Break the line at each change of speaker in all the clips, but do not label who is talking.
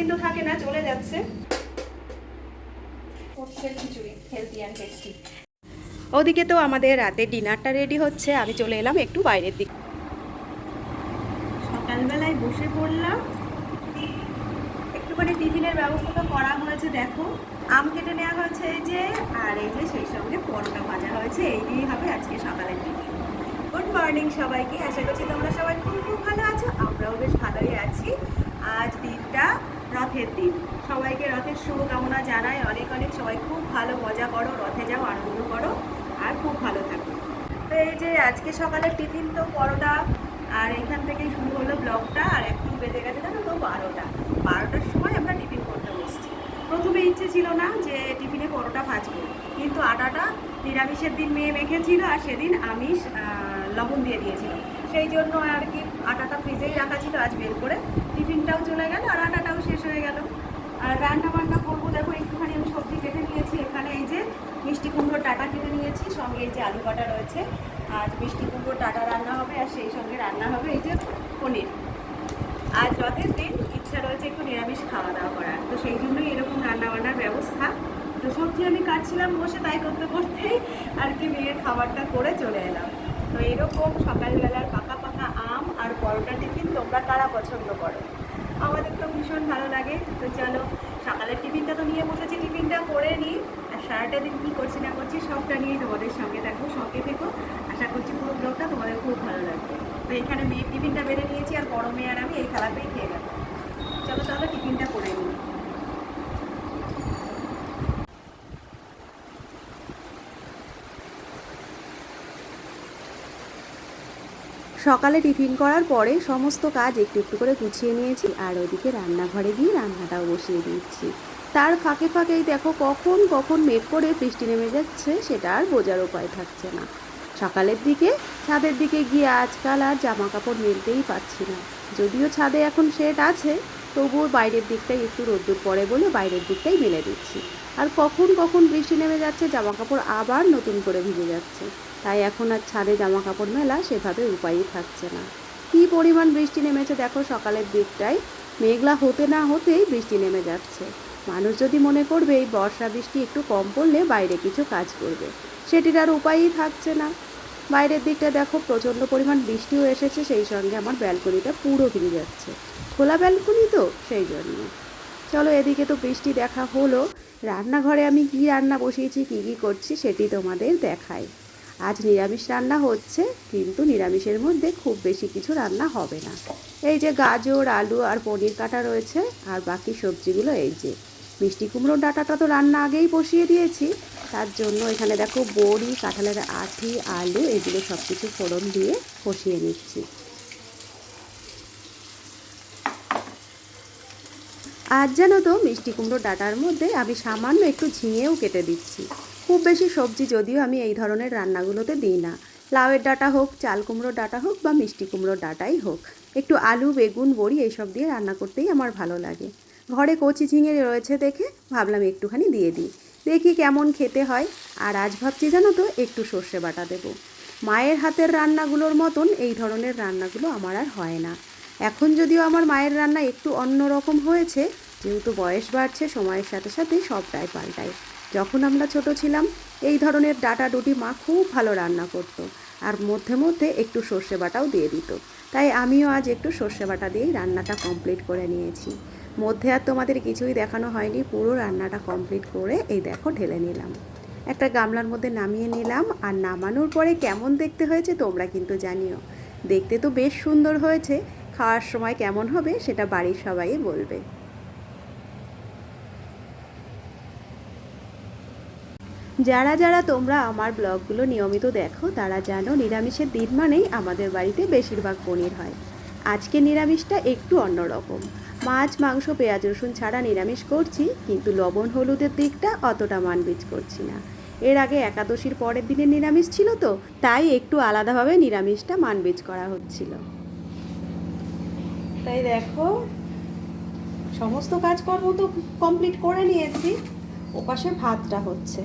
দিন তো থাকে না, চলে যাচ্ছে। ওদিকে তো আমাদের রাতে ডিনারটা রেডি হচ্ছে, আমি চলে এলাম একটু বাইরের দিকে। সকালবেলায় বসে পড়লাম। একটুখানি টিফিনের ব্যবস্থা তো করা হয়েছে, দেখো। আম কেটে নেওয়া হয়েছে এই যে, আর এই যে সেই সঙ্গে পরোটা ভাজা হয়েছে, এই দিয়েই হবে আজকে সকালের টিফিন। গুড মর্নিং সবাইকে, আশা করছি তোমরা সবাই খুব খুব ভালো আছো, আমরাও বেশ ভালোই আছি। আজ দিনটা রথের দিন। সবাইকে রথের শুভকামনা জানাই। অনেক অনেক সবাই খুব ভালো মজা করো, রথে যাও, আনন্দ করো, আর খুব ভালো থাকো। তো এই যে আজকে সকালের টিফিন তো পরোটা, আর এখান থেকেই শুরু হলো ব্লগটা, আর এখন বেজে গেছে জানো তো বারোটা। বারোটার সময় আমরা টিফিন করতে বসছি। প্রথমে ইচ্ছে ছিল না যে টিফিনে পরোটা ভাজবো, কিন্তু আটাটা নিরামিষের দিন মেয়ে মেখেছিল, আর সেদিন আমিষ লবণ দিয়ে দিয়েছিল সেই জন্য আর কি আটাটা ফ্রিজেই রাখা ছিল, আজ বের করে। টিফিনটাও চলে গেল আর আটাটাও শেষ হয়ে গেল। আর রান্না বান্না করব, দেখো একটুখানি আমি সবজি কেটে নিয়েছি। এখানে এই যে মিষ্টি কুমড়োর টাটা কেটে নিয়েছি, সঙ্গে এই যে আলু কাটা রয়েছে। আজ মিষ্টি কুমড়োর টাটা রান্না হবে আর সেই সঙ্গে রান্না হবে এই যে পনির। আজ রথের দিন ইচ্ছা রয়েছে একটু নিরামিষ খাওয়া দাওয়া করার। তো সেই জন্যই এরকম রান্না বান্নার ব্যবস্থা। তো সবজি আমি কাটছিলাম বসে তাই করতে করতেই আর কি মেয়ের খাবারটা করে চলে এলাম। তো এরকম সকালবেলার পাকা পাকা আম আর পরোটা টিফিন তোমরা কারা পছন্দ করো? আমাদের তো ভীষণ ভালো লাগে। তো চলো, সকালের টিফিনটা তো নিয়ে বসেছি, টিফিনটা করে নিই। আর সারাটা দিন কী করছি না করছি সবটা নিয়ে তোমাদের সঙ্গে থাকব, সঙ্গে থেকো। আশা করছি পুরো ব্লগটা তোমাদের খুব ভালো লাগবে। তো এখানে মেয়ের টিফিনটা বেড়ে নিয়েছি আর বড় মেয়ে আর আমি এই খেলাতেই খেয়ে গেলাম চলো তাহলে টিফিনটা করে নিই। সকালে টিফিন করার পরে সমস্ত কাজ একটু একটু করে গুছিয়ে নিয়েছি আর ওদিকে রান্নাঘরে গিয়ে রান্নাটাও বসিয়ে দিচ্ছি তার ফাঁকে ফাঁকেই দেখো কখন কখন মেঘ করে বৃষ্টি নেমে যাচ্ছে সেটা আর বোঝার উপায় থাকছে না। সকালের দিকে, ছাদের দিকে গিয়ে আজকাল আর জামা কাপড় মেলতেই পারছি না। যদিও ছাদে এখন শেড আছে, তবুও বাইরের দিকটাই একটু রোদ্দুর পড়ে বলে বাইরের দিকটাই মেলে দিচ্ছি। আর কখন কখন বৃষ্টি নেমে যাচ্ছে জামা কাপড় আবার নতুন করে ভিজে যাচ্ছে। তাই এখন আর ছাদে জামা কাপড় মেলা সেভাবে উপায়ই থাকছে না। কী পরিমাণ বৃষ্টি নেমেছে দেখো সকালের দিকটায়। মেঘলা হতে না হতেই বৃষ্টি নেমে যাচ্ছে। মানুষ যদি মনে করবে এই বর্ষা বৃষ্টি একটু কম পড়লে বাইরে কিছু কাজ করবে, সেটির আর উপায়ই থাকছে না। বাইরের দিকটা দেখো প্রচণ্ড পরিমাণ বৃষ্টিও এসেছে, সেই সঙ্গে আমার ব্যালকনিটা পুরো ভিজে যাচ্ছে। খোলা ব্যালকনি তো, সেই জন্য। চলো এদিকে তো বৃষ্টি দেখা হলো। রান্নাঘরে আমি কী রান্না বসিয়েছি, কী কী করছি সেটি তোমাদের দেখাই। আজ নিরামিষ রান্না হচ্ছে, কিন্তু নিরামিষের মধ্যে খুব বেশি কিছু রান্না হবে না। এই যে গাজর, আলু আর পনির কাটা রয়েছে, আর বাকি সবজিগুলো এই যে। মিষ্টি কুমড়োর ডাটাটা তো রান্না আগেই বসিয়ে দিয়েছি। তার জন্য এখানে দেখো বড়ি, কাঁঠালের আঠি, আলু, এগুলো সব কিছু ফোড়ন দিয়ে কষিয়ে নিচ্ছি। আজ জানো তো, মিষ্টি কুমড়োর ডাটার মধ্যে আমি সামান্য একটু ঝিঙেও কেটে দিচ্ছি। খুব বেশি সবজি যদিও আমি এই ধরনের রান্নাগুলোতে দিই না। লাউয়ের ডাটা হোক, চাল কুমড়োর ডাটা হোক বা মিষ্টি কুমড়োর ডাটাই হোক। একটু আলু, বেগুন, বড়ি এইসব দিয়ে রান্না করতেই আমার ভালো লাগে। ঘরে কচি ঝিঙে রয়েছে দেখে ভাবলাম একটুখানি দিয়ে দিই। দেখি কেমন খেতে হয়। আর আজ ভাবছি জানো তো, একটু সর্ষে বাটা দেবো। মায়ের হাতের রান্নাগুলোর মতন এই ধরনের রান্নাগুলো আমার আর হয় না। এখন যদিও আমার মায়ের রান্না একটু অন্য রকম হয়েছে, যেহেতু বয়স বাড়ছে, সময়ের সাথে সাথে সবটাই পাল্টায়। যখন আমরা ছোট ছিলাম, এই ধরনের ডাটা ডুটি মা খুব ভালো রান্না করতো আর মধ্যে মধ্যে একটু সর্ষে বাটাও দিয়ে দিত। তাই আমিও আজ একটু সর্ষে বাটা দিয়েই রান্নাটা কমপ্লিট করে নিয়েছি। মধ্যে আর তোমাদের কিছুই দেখানো হয়নি, পুরো রান্নাটা কমপ্লিট করে এই দেখো ঢেলে নিলাম। একটা গামলার মধ্যে নামিয়ে নিলাম আর নামানোর পরে কেমন দেখতে হয়েছে তোমরা কিন্তু জানিও। দেখতে তো বেশ সুন্দর হয়েছে, খাওয়ার সময় কেমন হবে সেটা বাড়ির সবাই বলবে। যারা যারা তোমরা আমার ব্লগগুলো নিয়মিত দেখো, তারা জানো নিরামিষের দিন মানেই আমাদের বাড়িতে বেশিরভাগ পনির হয়। আজকে নিরামিষটা একটু অন্যরকম। মাছ, মাংস, পেঁয়াজ, রসুন ছাড়া নিরামিষ করছি, কিন্তু লবণ, হলুদের দিকটা অতটা মানবিজ করছি না। এর আগে একাদশীর পরের দিনে নিরামিষ ছিল তো, তাই একটু আলাদাভাবে নিরামিষটা মানবিজ করা হচ্ছিল। তাই দেখো, সমস্ত কাজকর্ম তো কমপ্লিট করে নিয়েছি। ওপাশে ভাতটা হচ্ছে।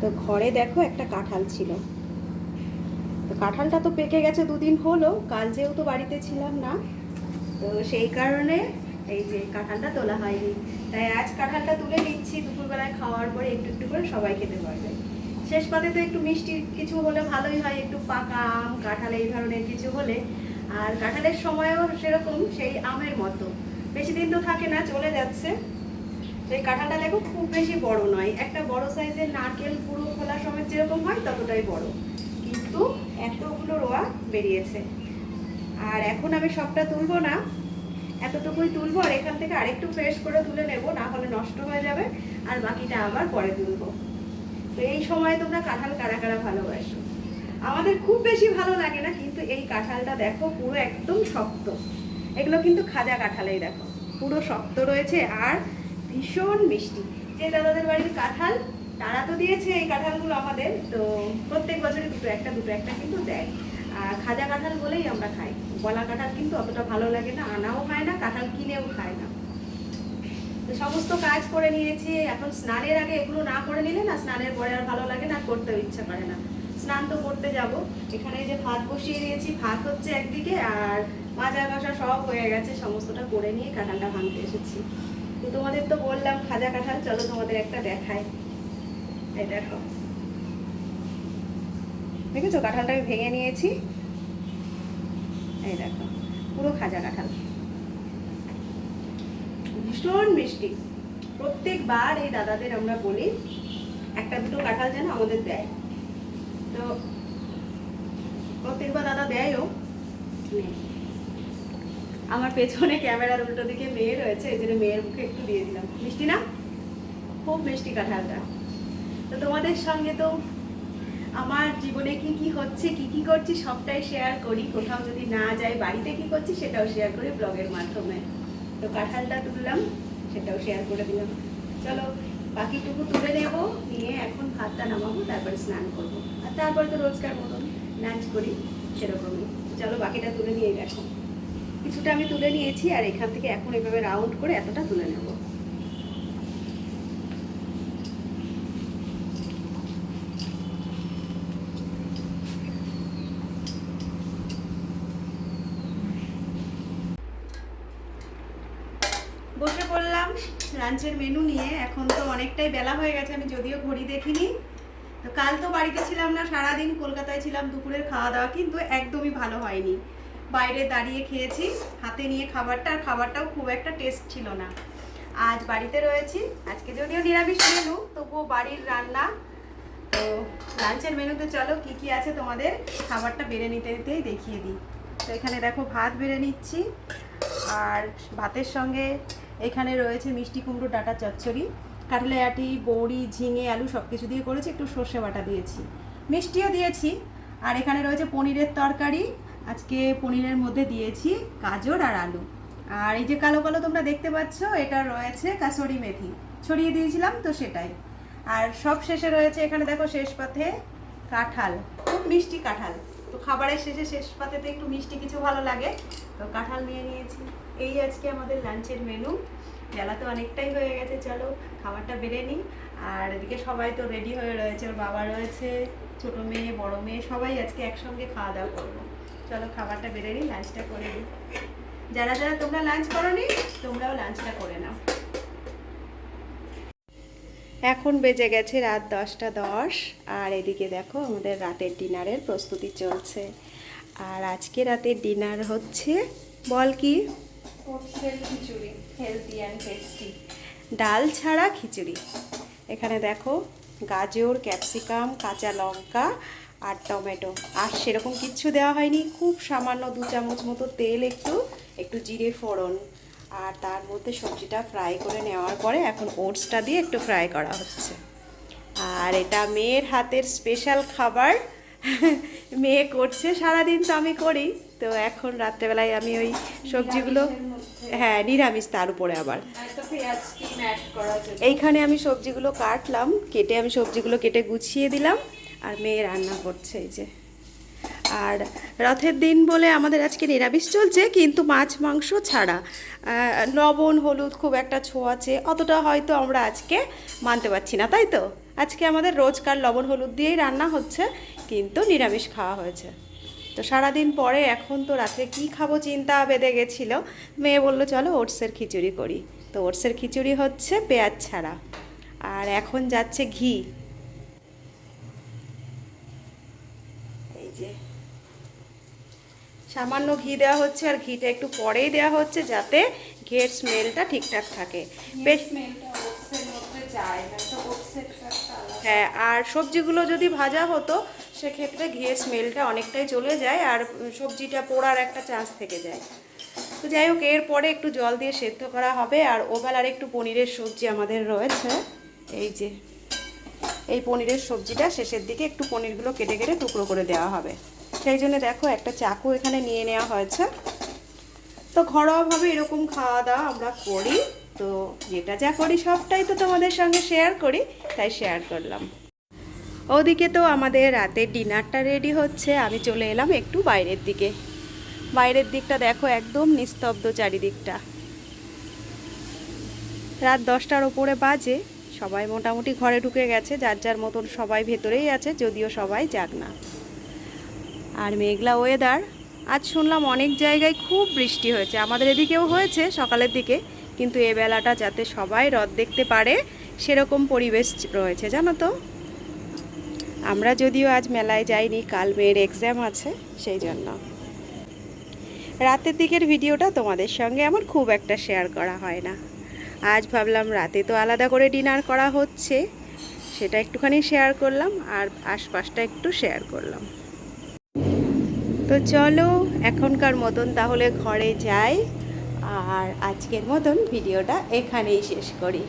তো ঘরে দেখো একটা কাঁঠাল ছিল। তো কাঁঠালটা তো পেকে গেছে দুদিন হলো, কাল যেহেতু বাড়িতে ছিলাম না, তো সেই কারণে এই যে কাঁঠালটা তোলা হয়নি। তাই আজ কাঁঠালটা তুলে নিচ্ছি, দুপুরবেলায় খাওয়ার পরে একটু একটু করে সবাই খেতে পারবে। শেষ পাতে তো একটু মিষ্টি কিছু হলে ভালোই হয়, একটু পাকা আম, কাঁঠাল এই ধরনের কিছু হলে। আর কাঁঠালের সময়ও সেরকম, সেই আমের মতো। বেশি দিন তো থাকে না, চলে যাচ্ছে। তো এই কাঁঠালটা দেখো খুব বেশি বড় নয়, একটা বড় সাইজের নারকেল পুরো খোলা সময় যেরকম হয় ততটাই বড়। কিন্তু এতগুলো রোয়া বেরিয়েছে। আর এখন আমি সবটা তুলবো না, এতটুকুই তুলবো আর এখান থেকে আরেকটু ফ্রেশ করে তুলে নেব, না হলে নষ্ট হয়ে যাবে। আর বাকিটা আবার পরে তুলবো। তো এই সময় তোমরা কাঁঠাল কারা কারা ভালোবাসো? আমাদের খুব বেশি ভালো লাগে না, কিন্তু এই কাঁঠালটা দেখো পুরো একদম শক্ত। এগুলো কিন্তু খাজা কাঁঠালেই দেখো, পুরো শক্ত রয়েছে আর ভীষণ মিষ্টি। যে দাদাদের বাড়ির কাঁঠাল, তারা তো দিয়েছে এই কাঁঠালগুলো আমাদের, তো প্রত্যেক বছরে দুটো একটা দুটো একটা কিন্তু দেয়। আর খাজা কাঁঠাল বলেই আমরা খাই। গলা কাঁঠাল কিন্তু অতটা ভালো লাগে না, আনাও খায় না, কাঁঠাল কিনেও খায় না। তো সমস্ত কাজ করে নিয়েছি, এখন স্নানের আগে এগুলো না করে নিলে না স্নানের পরে আর ভালো লাগে না করতেও ইচ্ছা করে না। স্নান তো করতে যাব। এখানে যে ভাত বসিয়ে দিয়েছি, ভাত হচ্ছে একদিকে, আর মাজা ঘষা সব হয়ে গেছে, সমস্তটা করে নিয়ে কাঁঠালটা ভাঙতে এসেছি। তোমাদের তো বললাম, খাজা কাঁঠাল, চলো তোমাদের একটা দেখাই। এই দেখো। দেখেছ? কাঁঠালটা আমি ভেঙে নিয়েছি। এই দেখো, পুরো খাজা কাঁঠাল। ভীষণ মিষ্টি। প্রত্যেকবার এই দাদাদের আমরা বলি, একটা দুটো কাঁঠাল যেন আমাদের দেয়। তো প্রত্যেকবার দাদা দেয়ও। আমার পেছনে ক্যামেরার উল্টো দিকে মেয়ে রয়েছে, এই জন্য মেয়ের মুখে একটু দিয়ে দিলাম। মিষ্টি না? খুব মিষ্টি কাঁঠালটা। তো তোমাদের সঙ্গে তো আমার জীবনে কি কি হচ্ছে, কি কি করছি, সবটাই শেয়ার করি। কোথাও যদি না যাই, বাড়িতে কি করছি, সেটাও শেয়ার করি ব্লগের মাধ্যমে। তো কাঁঠালটা তুললাম, সেটাও শেয়ার করে দিলাম। চলো, বাকিটুকু তুলে নেব, নিয়ে এখন ভাতটা নামাবো, তারপরে স্নান করব। আর তারপরে তো রোজকার মতন লাঞ্চ করি, সেরকমই। চলো, বাকিটা তুলে নিয়ে দেখো কিছুটা আমি তুলে নিয়েছি আর এখান থেকে এখন এভাবে রাউন্ড করে এতটা তুলে নেব। বসে পড়লাম লাঞ্চের মেনু নিয়ে। এখন তো অনেকটাই বেলা হয়ে গেছে, আমি যদিও ঘড়ি দেখিনি। তো কাল তো বাড়িতে ছিলাম না, সারাদিন কলকাতায় ছিলাম, দুপুরের খাওয়া দাওয়া কিন্তু একদমই ভালো হয়নি। বাইরে দাঁড়িয়ে খেয়েছি, হাতে নিয়ে খাবারটা, আর খাবারটাও খুব একটা টেস্ট ছিল না। আজ বাড়িতে রয়েছি, আজকে যদিও নিরামিষ মেনু তবুও বাড়ির রান্না। তো লাঞ্চের মেনুতে চলো, কি কি আছে তোমাদের? খাবারটা বেড়ে নিতে নিতেই দেখিয়ে দিই। তো এখানে দেখো ভাত বেড়ে নিচ্ছি, আর ভাতের সঙ্গে এখানে রয়েছে মিষ্টি কুমড়ো, ডাটা চচ্চড়ি কাটলে আটি বড়ি ঝিঙে, আলু সব কিছু দিয়ে করেছি, একটু সর্ষে বাটা দিয়েছি। মিষ্টিও দিয়েছি, আর এখানে রয়েছে পনিরের তরকারি আজকে পনিরের মধ্যে দিয়েছি গাজর আর আলু। আর এই যে কালো কালো তোমরা দেখতে পাচ্ছ, এটা রয়েছে কাসরি মেথি। ছড়িয়ে দিয়েছিলাম তো সেটাই। আর সব শেষে রয়েছে এখানে দেখো শেষ পাতে কাঁঠাল, খুব মিষ্টি কাঁঠাল। তো খাবারের শেষে শেষ পাতেতে একটু মিষ্টি কিছু ভালো লাগে। তো কাঁঠাল নিয়ে নিয়েছি। এই আজকে আমাদের লাঞ্চের মেনু। বেলা তো অনেকটাই হয়ে গেছে, চলো খাবারটা বেড়ে নিই। আর এদিকে সবাই তো রেডি হয়ে রয়েছে, ওর বাবা রয়েছে, ছোট মেয়ে, বড় মেয়ে, সবাই আজকে একসঙ্গে খাওয়া দাওয়া করব। চলো খাবারটা বেড়ে নিই লাঞ্চটা করে নিই। যারা যারা তোমরা লাঞ্চ করো নি তোমরাও লাঞ্চটা করে নাও। এখন বেজে গেছে রাত দশটা দশ আর এদিকে দেখো আমাদের রাতের ডিনারের প্রস্তুতি চলছে। আর আজকে রাতের ডিনার হচ্ছে বল কি? খিচুড়ি হেলদি অ্যান্ড টেস্টি ডাল ছাড়া খিচুড়ি। এখানে দেখো গাজর ক্যাপসিকাম কাঁচা লঙ্কা আর টমেটো। আর সেরকম কিচ্ছু দেওয়া হয়নি। খুব সামান্য দু চামচ মতো তেল একটু একটু জিরে ফোড়ন। আর তার মধ্যে সবজিটা ফ্রাই করে নেওয়ার পরে এখন ওটসটা দিয়ে একটু ফ্রাই করা হচ্ছে। আর এটা মেয়ের হাতের স্পেশাল খাবার। মেয়ে করছে সারাদিন তো আমি করি। তো এখন রাত্রেবেলায় আমি ওই সবজিগুলো হ্যাঁ নিরামিষ তার উপরে আবার। এইখানে আমি সবজিগুলো কাটলাম কেটে আমি সবজিগুলো কেটে গুছিয়ে দিলাম। আর মেয়ে রান্না করছে এই যে। আর রথের দিন বলে আমাদের আজকে নিরামিষ চলছে, কিন্তু মাছ মাংস ছাড়া লবণ, হলুদ খুব একটা ছোঁয়াচে, অতটা হয়তো আমরা আজকে মানতে পারছি না, তাই তো? আজকে আমাদের রোজকার লবণ, হলুদ দিয়েই রান্না হচ্ছে, কিন্তু নিরামিষ খাওয়া হয়েছে। তো সারাদিন পরে এখন তো রাত্রে কি খাব চিন্তা বেঁধে গেছিল। মেয়ে বলল, চলো ওটসের খিচুড়ি করি। তো ওটসের খিচুড়ি হচ্ছে পেঁয়াজ ছাড়া। আর এখন যাচ্ছে ঘি এই যে সামান্য ঘি দেওয়া হচ্ছে আর ঘিটা একটু পরেই দেওয়া হচ্ছে যাতে ঘিয়ের স্মেলটা ঠিকঠাক থাকে। বেশ হ্যাঁ আর সবজিগুলো যদি ভাজা হতো সেক্ষেত্রে ঘিয়ের স্মেলটা অনেকটাই চলে যায় আর সবজিটা পোড়ার একটা চান্স থেকে যায়। তো যাই হোক এরপরে একটু জল দিয়ে সেদ্ধ করা হবে আর ওবেলার একটু পনিরের সবজি আমাদের রয়েছে। এই যে এই পনিরের সবজিটা শেষের দিকে একটু পনিরগুলো কেটে কেটে টুকরো করে দেওয়া হবে। সেই জন্য দেখো একটা চাকু এখানে নিয়ে নেওয়া হয়েছে। তো ঘরোয়াভাবে এরকম খাওয়া দাওয়া আমরা করি। তো যেটা যা করি সবটাই তো তোমাদের সঙ্গে শেয়ার করি, তাই শেয়ার করলাম। ওদিকে তো আমাদের রাতের ডিনারটা রেডি হচ্ছে, আমি চলে এলাম একটু বাইরের দিকে। বাইরের দিকটা দেখো একদম নিস্তব্ধ চারিদিকটা। রাত দশটার ওপরে বাজে, সবাই মোটামুটি ঘরে ঢুকে গেছে, যার যার মতন সবাই ভেতরেই আছে, যদিও সবাই যাক না। আর মেঘলা ওয়েদার আজ শুনলাম অনেক জায়গায় খুব বৃষ্টি হয়েছে। আমাদের এদিকেও হয়েছে সকালের দিকে, কিন্তু এ বেলাটা যাতে সবাই রথ দেখতে পারে, সেরকম পরিবেশ রয়েছে, জানো তো? আমরা যদিও আজ মেলায় যাইনি, কাল মেয়ের এক্সাম আছে, সেই জন্য। রাতের দিকের ভিডিওটা তোমাদের সঙ্গে আমার খুব একটা শেয়ার করা হয় না। আজ ভাবলাম রাতে তো আলাদা করে ডিনার করা হচ্ছে, সেটা একটুখানি শেয়ার করলাম, আর আশপাশটা একটু শেয়ার করলাম। তো চলো, এখনকার মতন তাহলে ঘরে যাই। আর আজকের মতন ভিডিওটা এখানেই শেষ করি।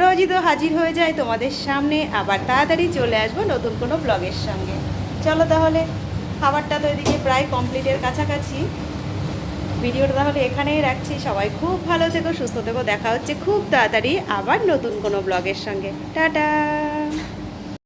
রোজই তো হাজির হয়ে যায় তোমাদের সামনে, আবার তাড়াতাড়ি চলে আসব নতুন কোনো ব্লগের সঙ্গে। চলো তাহলে, খাবারটা তো এদিকে প্রায় কমপ্লিটের কাছাকাছি। ভিডিওটা তাহলে এখানেই রাখছি। সবাই খুব ভালো থেকো, সুস্থ থেকো, দেখা হচ্ছে খুব তাড়াতাড়ি আবার নতুন কোনো ব্লগের সঙ্গে। টাটা!